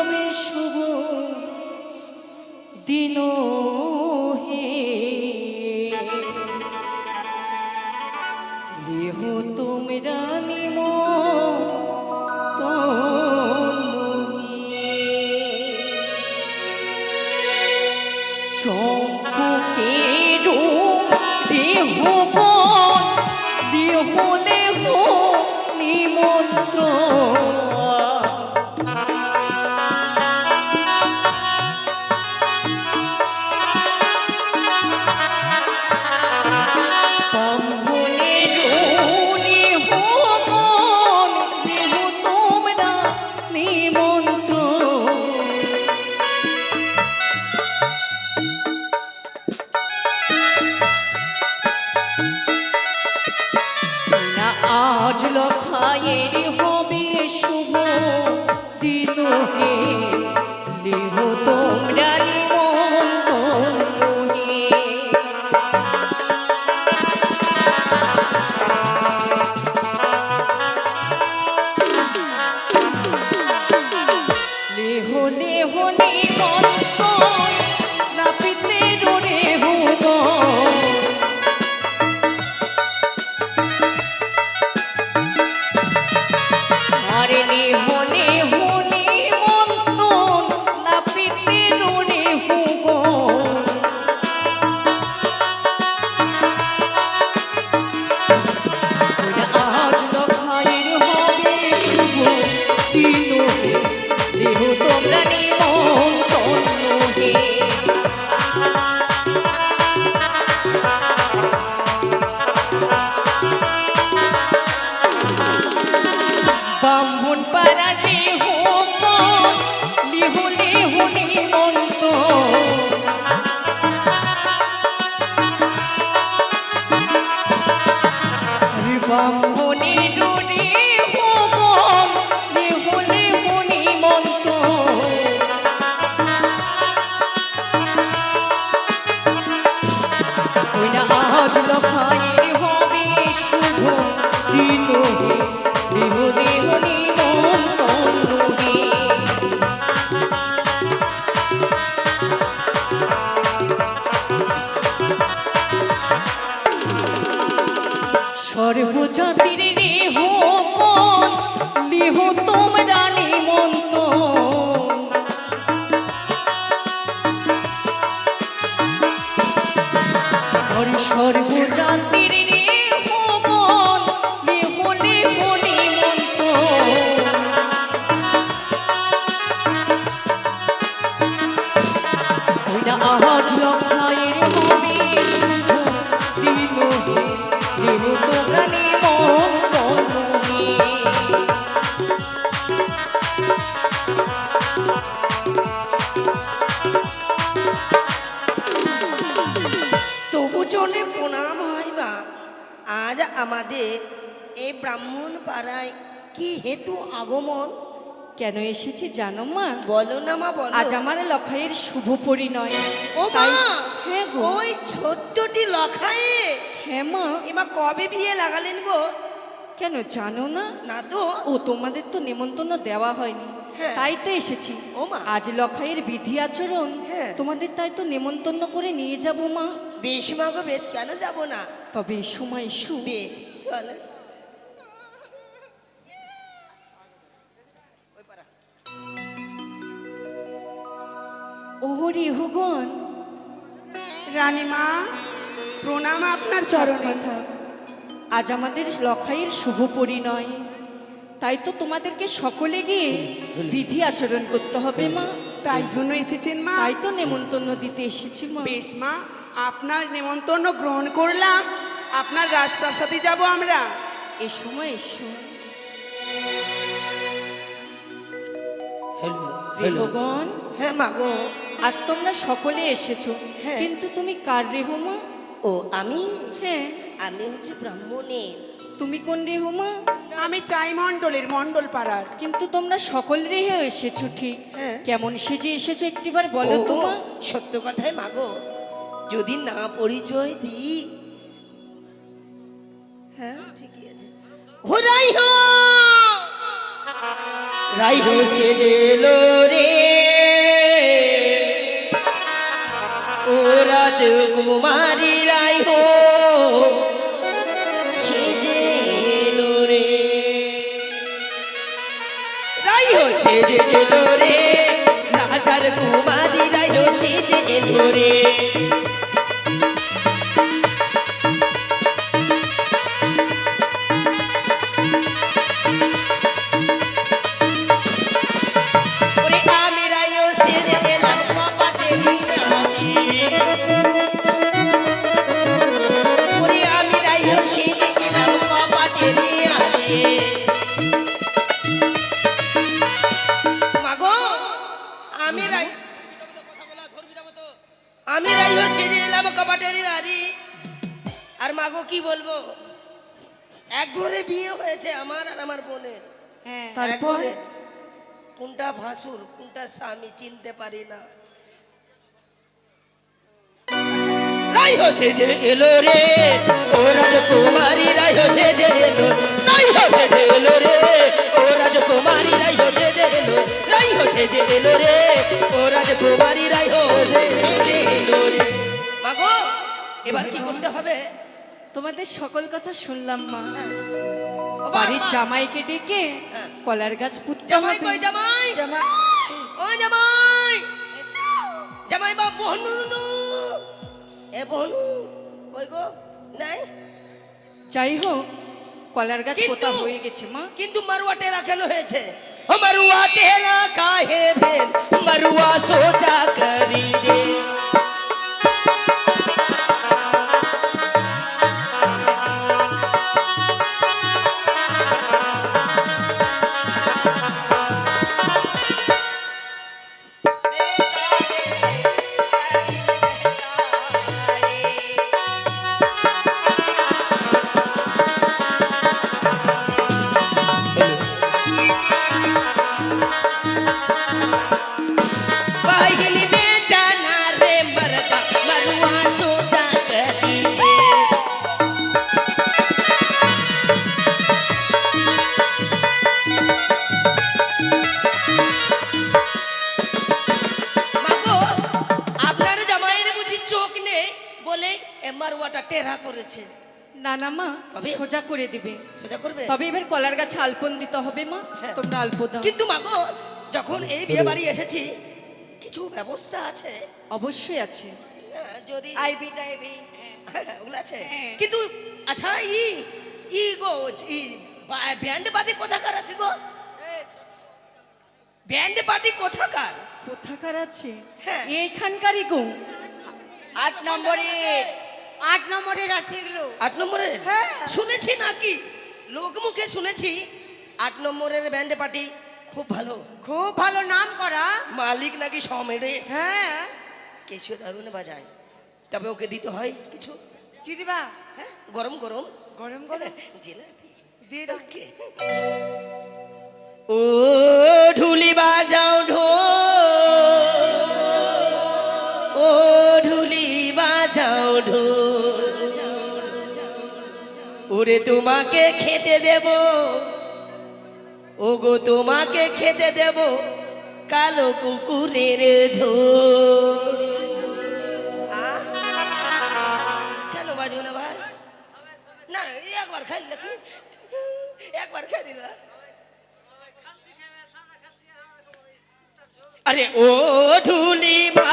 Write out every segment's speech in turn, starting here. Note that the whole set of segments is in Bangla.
লখায়ের শুভ দিন সর্বজাতির চলে প্রণাম হয় বা আজ আমাদের এ ব্রাহ্মণ পাড়ায় কি হেতু আগমন? কেন এসেছি জানো মা? বলো না মা বলো। আজ আমার লখাইয়ের শুভ পরিণয়। ও মা হ্যাঁ গো। ওই ছোট্টটি লখায়ে হ্যাঁ মা। এমা কবে বিয়ে লাগালেন গো? কেন জানো না? না তো। ও তোমাদের তো নেমন্তন্ন দেওয়া হয়নি। হ্যাঁ। তাই তো এসেছি। ও মা। আজ লখাইয়ের বিধি আচরণ হ্যাঁ। তোমাদের তাই তো নেমন্তন্ন করে নিয়ে যাব মা। বেশ মা গো বেশ। কেন যাব না? তবে সময় সু বেশ চলো। ওহরি হুগন। রানীমা প্রণাম আপনার চরণে। কথা। আজ আমাদের লখাইয়ের শুভ পরিণয়। তাই তো তোমাদেরকে সকলে গিয়ে বিধি আচরণ করতে হবে মা। তাই জন্য এসেছেন মা। তাই তো নেমন্তন্ন দিতে এসেছি মা। বেশ মা। আপনার নেমন্তন্ন গ্রহণ করলাম। আপনার রাজপ্রাসাদে যাব আমরা। এ সময় এসো। হ্যালো রেহগণ হ্যাঁ মা গো। আজ তোমরা সকলে এসেছ। হ্যাঁ। কিন্তু তুমি কার রেহমা ও আমি? হ্যাঁ। আমি হচ্ছে ব্রাহ্মণের। তুমি কোন রেহমা আমি চাই মণ্ডলের মণ্ডল পাড়ার কিন্তু তোমরা সকল রেহে এসেছ ঠিক। হ্যাঁ। কেমন সেজে এসেছ একটিবার বলো ও, তোমা সত্য কথাই মাগো। যদি না পরিচয় দিই। হ্যাঁ ঠিকই আছে। হরাই হো রাই হো সেজেলো রে। রাজকুমারী রাই হো। সেজেলো রে। রাই হো সেজেলো আমি রাইও সেজে এলাম কপাটেরি নারী। আর মাগো কি বলব? এক ঘরে বিয়ে হয়েছে আমার আর আমার বোনের। হ্যাঁ। তারপর? কোনটা ভাসুর কোনটা স্বামী চিনতে পারি না। রাই হচ্ছে যে এলো রে ও রাজকুমারী রাই হচ্ছে যে এলো। রাই হচ্ছে যে এলো রে ও রাজকুমারী রাই হচ্ছে যে এলো। রাই হচ্ছে যে এলো রে ও রাজকুমারী রাই হচ্ছে যে হবে? তোমাদের সকল কথা শুনলাম মা। বাড়ির জামাইকে ডেকে হ্যাঁ। কলার গাছ পুঁততে জামাই হবে। জামাই? জামা ও জামাই! জামাই বা বহনু এ বহনু কই গো? নাই? যাই হোক কলার গাছ পোতা হয়ে গেছে মা। কিন্তু মারুয়া টেরা কেন হয়েছে? মারুয়া টেরা কাহে ভেল? মারুয়া সোচা করি রে। না না মা তবে? সোজা করে দিবে। সোজা করবে? তবে এবার কলার গাছে আলপন দিতে হবে মা। হ্যাঁ। তোমরা আলপো দাও। কিন্তু মাগো যখন এই বিয়ে বাড়ি এসেছি কিছু ব্যবস্থা আছে? অবশ্যই আছে। হ্যাঁ, যদি আইবি টাইবি। হ্যাঁ, ওগুলো আছে। হ্যাঁ। কিন্তু আচ্ছা ই ই গো ই ব্যান্ড পার্টি কোথাকার আছে গো? ব্যান্ড পার্টি কোথাকার? কোথাকার আছে? হ্যাঁ। এইখানকারই গো। আট নম্বরের আট নম্বরের আছে এগুলো। আট নম্বরের? হ্যাঁ। শুনেছি নাকি? লোক মুখে শুনেছি। আট নম্বরের ব্যান্ড পার্টি খুব ভালো। খুব ভালো নাম করা। মালিক নাকি সমেরে হ্যাঁ। কেশিও দারুণ বাজায়। তবে ওকে দিতে হয় কিছু। কি দিবা? হ্যাঁ। গরম গরম। গরম গরম। জিলাপি। দিয়ে দাও। ও ওরে তোমাকে খেতে দেব। ও গো তোমাকে খেতে দেব কালো কুকুরের কেন বাজবে না ভাই? না, একবার খাই একবার খাই দিলা। আরে ও ঢুলি বাজাও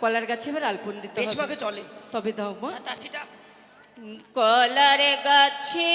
কলার গাছে এবার আলপন দিতে হবে। চলে। তবে দাও কলার গাছে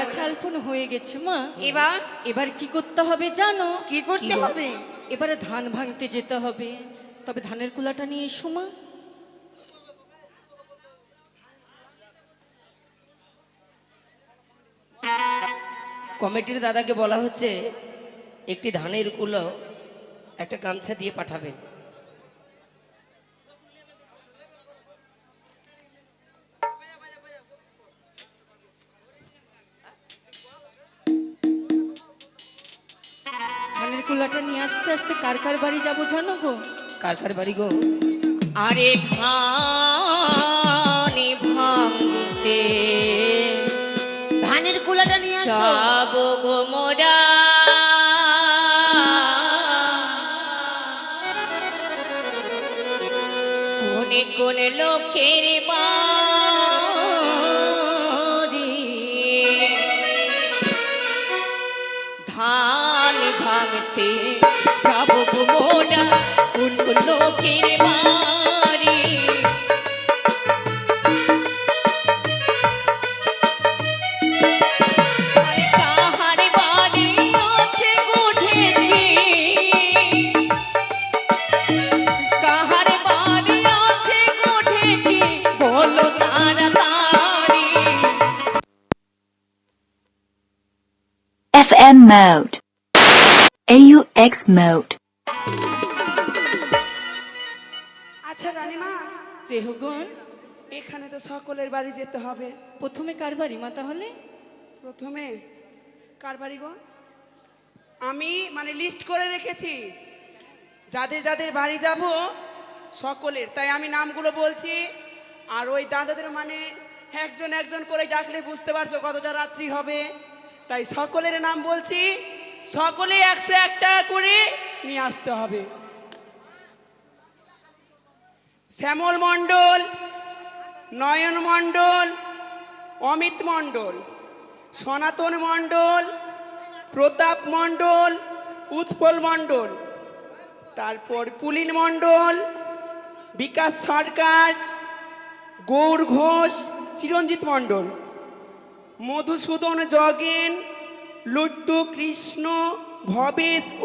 গাছে আলপন হয়ে গেছে মা। এবার? এবার কি করতে হবে জানো? কি করতে হবে? এবারে ধান ভাঙতে যেতে হবে। তবে ধানের কুলাটা নিয়ে এসো মা। কমিটির দাদাকে বলা হচ্ছে একটি ধানের কুলো একটা গামছা দিয়ে পাঠাবেন। কুলাটা নিয়ে আসতে আসতে কার কার বাড়ি যাব জানো গো? কার কার বাড়ি গো? আরে ধানে ভাঙতে ধানের কুলাটা নিয়ে যাব গো মোরা। কোনে কোন লোকের বাড়ি ভাঙতে যাব মোরা, কোন লোকের বাড়ি? কাহার বাড়ি আছে গুঢেতে কাহার বাড়ি আছে গুঢেতে বলো তাড়াতাড়ি FM mode. AUX mode. আচ্ছা রানীমা। রেহগণ এখানে তো সকলের বাড়ি যেতে হবে। প্রথমে কার বাড়ি মা তাহলে? প্রথমে কার বাড়ি গো? আমি মানে লিস্ট করে রেখেছি। যাদের যাদের বাড়ি যাব সকলের। তাই আমি নামগুলো বলছি। আর ওই দাদাদের মানে একজন একজন করে ডাকলে বুঝতে পারছ কতটা রাত্রি হবে। তাই সকলের নাম বলছি। সকলে একশো এক টাকা করে নিয়ে আসতে হবে। শ্যামল মণ্ডল, নয়ন মণ্ডল, অমিত মণ্ডল, সনাতন মণ্ডল, প্রতাপ মণ্ডল, উৎপল মণ্ডল, তারপর পুলিন মণ্ডল, বিকাশ সরকার, গৌর ঘোষ, চিরঞ্জিত মণ্ডল, মধুসূদন জগেন লুট্টু কৃষ্ণ ভবেশ